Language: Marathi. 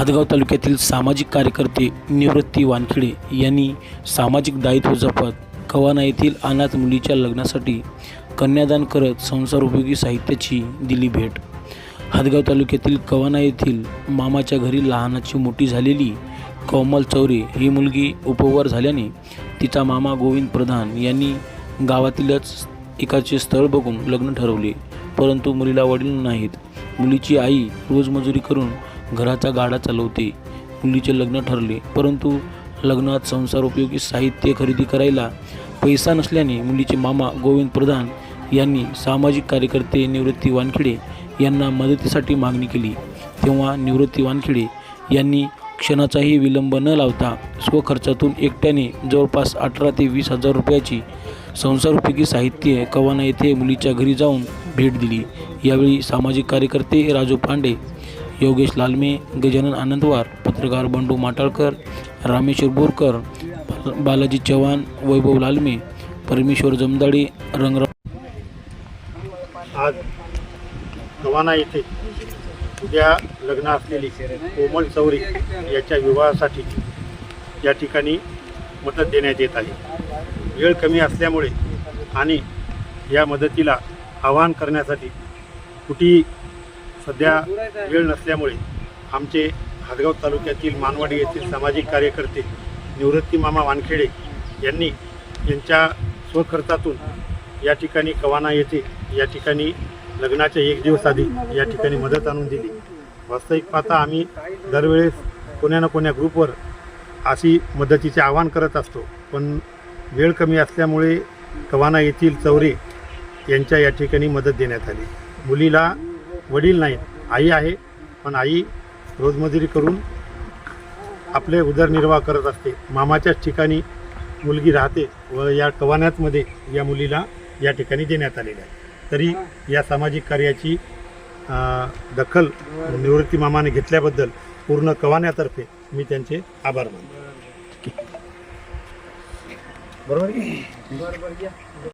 हदगाव तालुक्यातील सामाजिक कार्यकर्ते निवृत्ती वानखेडे यांनी सामाजिक दायित्व जपत कवाना येथील अनाथ मुलीच्या लग्नासाठी कन्यादान करत संसारोपयोगी साहित्याची दिली भेट. हदगाव तालुक्यातील कवाना येथील मामाच्या घरी लहानाची मोठी झालेली कोमल चौरे ही मुलगी उपवर झाल्याने तिचा मामा गोविंद प्रधान यांनी गावातीलच एकाचे स्थळ बघून लग्न ठरवले. परंतु मुलीला वडील नाहीत. मुलीची आई रोजमजुरी करून घराचा गाडा चालवते. मुलीचे लग्न ठरले परंतु लग्नात संसार उपयोगी साहित्य खरेदी करायला पैसा नसल्याने मुलीचे मामा गोविंद प्रधान यांनी सामाजिक कार्यकर्ते निवृत्ती वानखेडे यांना मदतीसाठी मागणी केली. तेव्हा निवृत्ती वानखेडे यांनी क्षणाचाही विलंब न लावता स्वखर्चातून एकट्याने जवळपास अठरा ते वीस हजार रुपयाची संसारोपयोगी साहित्य कवाना येथे मुलीच्या घरी जाऊन भेट दिली. यावेळी सामाजिक कार्यकर्ते राजू पांडे योगेश लालमे गजानन आनंदवार पत्रकार बंडू माटाळकर रामेश्वर बोरकर बालाजी चव्हाण वैभव लालमे परमेश्वर जमदाडे रंगराव आज कवाना येथे उद्या लग्न असलेली कोमल चौरे याच्या विवाहासाठी या ठिकाणी मदत देण्यात येत आहे. वेळ कमी असल्यामुळे आणि या मदतीला आवाहन करण्यासाठी कुठेही सध्या वेळ नसल्यामुळे आमचे हादगाव तालुक्यातील मानवाडी येथील सामाजिक कार्यकर्ते निवृत्ती मामा वानखेडे यांनी यांच्या स्वखर्चातून या ठिकाणी कवाना येथे या ठिकाणी लग्नाच्या एक दिवस आधी या ठिकाणी मदत आणून दिली. वास्तविक पाहता आम्ही दरवेळेस कोण्या ना कोण्या ग्रुपवर अशी मदतीचे आवाहन करत असतो. पण वेळ कमी असल्यामुळे कवाना येथील चौरे यांच्या या ठिकाणी मदत देण्यात आली. मुलीला वडील नाहीत आई आहे पण आई रोजमजुरी करून आपले उदरनिर्वाह करत असते. मामाच्याच ठिकाणी मुलगी राहते व या कवान्यातमध्ये या मुलीला या ठिकाणी देण्यात आलेलं आहे. तरी या सामाजिक कार्याची दखल निवृत्ती मामाने घेतल्याबद्दल पूर्ण कवान्यातर्फे मी त्यांचे आभार मानतो. बरोबर